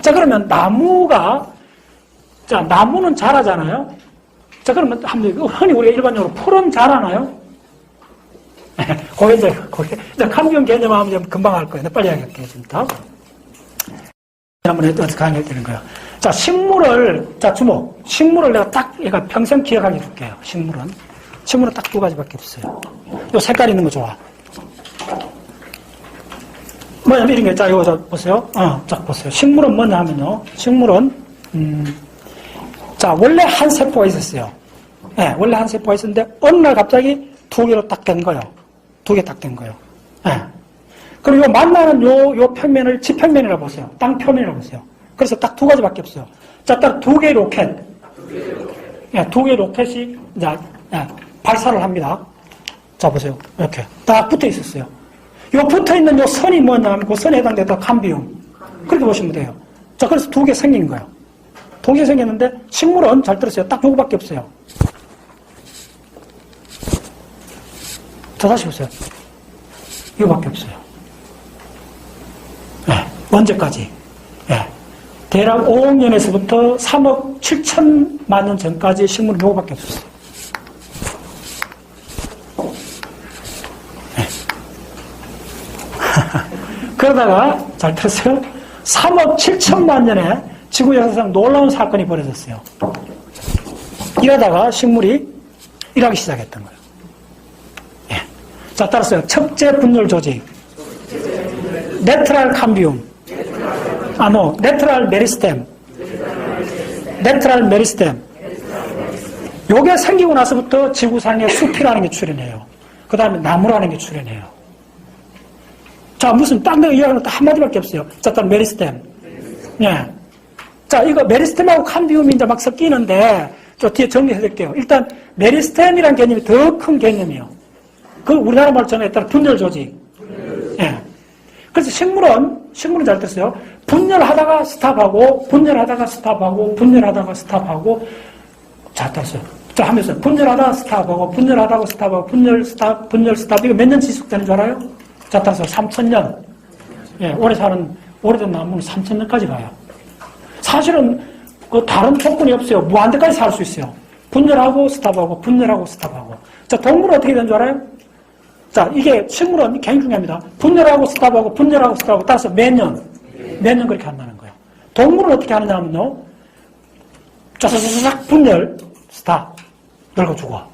자, 그러면 나무가, 자, 나무는 자라잖아요? 자, 그러면 한번, 흔히 우리가 일반적으로 풀은 자라나요? 그게 이제, 그게, 이제 감경 개념하면 좀 금방 할 거예요. 빨리 지금부터. 한번 어떻게 강의할 때는 거예요. 자, 식물을, 자, 주목. 식물을 내가 딱, 얘가 평생 기억하게 해줄게요. 식물은. 식물은 딱 두 가지밖에 없어요. 요 색깔 있는 거 좋아. 뭐냐면 이런 게, 자, 이거 자, 보세요. 어, 자, 보세요. 식물은 뭐냐 하면요. 식물은, 음, 자, 원래 한 세포가 있었어요. 예, 네, 원래 한 세포가 있었는데, 어느 날 갑자기 두 개로 딱 된 거예요. 두 개 딱 된 거예요. 예. 네. 그리고 만나는 요, 요 평면을 지평면이라고 보세요. 땅 표면이라고 보세요. 그래서 딱 두 가지밖에 없어요. 자, 딱 두개 로켓. 예, 두개 로켓이, 이제, 예, 발사를 합니다. 자, 보세요. 이렇게. 딱 붙어 있었어요. 요 붙어 있는 요 선이 뭐냐면 그 선에 해당되는 캄비움. 그렇게 보시면 돼요. 자, 그래서 두 개 생긴 거예요. 동시에 생겼는데 식물은 잘 들었어요. 딱 요거밖에 없어요. 자, 다시 보세요. 이거밖에 없어요. 네, 언제까지? 네. 대략 5억 년에서부터 3억 7천만 년 전까지 식물은 요거밖에 없었어요. 그러다가 잘 들었어요? 3억 7천만 년에 지구 역사상 놀라운 사건이 벌어졌어요. 이러다가 식물이 일하기 시작했던 거예요. 예. 자, 따라서 척제 분열 조직. 네트랄 캄비움. 아, 노. 네트랄 메리스템. 네트랄 메리스템. 요게 생기고 나서부터 지구상에 숲이라는 게 출현해요. 그 다음에 나무라는 게 출현해요. 자, 무슨 딱 내가 이야기하는 딱 한마디밖에 없어요. 자, 일단 메리스템. 예. 자, 이거 메리스템하고 캄비움이 이제 막 섞이는데, 저 뒤에 정리해 드릴게요. 일단, 메리스템이라는 개념이 더 큰 개념이에요. 그 우리나라 말로 전했다라 분열 조직. 예. 그래서 식물은, 식물은 잘 됐어요. 분열하다가 스탑하고, 분열하다가 스탑하고, 분열하다가 스탑하고, 잘 됐어요. 자, 하면서 분열하다가 스탑하고, 분열하다가 스탑하고, 분열 스탑, 분열 스탑. 이거 몇 년 지속되는 줄 알아요? 자, 따라서 3천년. 예, 오래 사는, 오래된 나무는 3천년까지 가요. 사실은, 그 다른 조건이 없어요. 무한대까지 살 수 있어요. 분열하고 스탑하고, 분열하고 스탑하고. 자, 동물은 어떻게 되는 줄 알아요? 자, 이게 식물은 굉장히 중요합니다. 분열하고 스탑하고, 분열하고 스탑하고, 따라서 매년, 매년 그렇게 한다는 거예요. 동물은 어떻게 하느냐 하면요. 짜자자작 분열, 스탑. 늙어 죽어.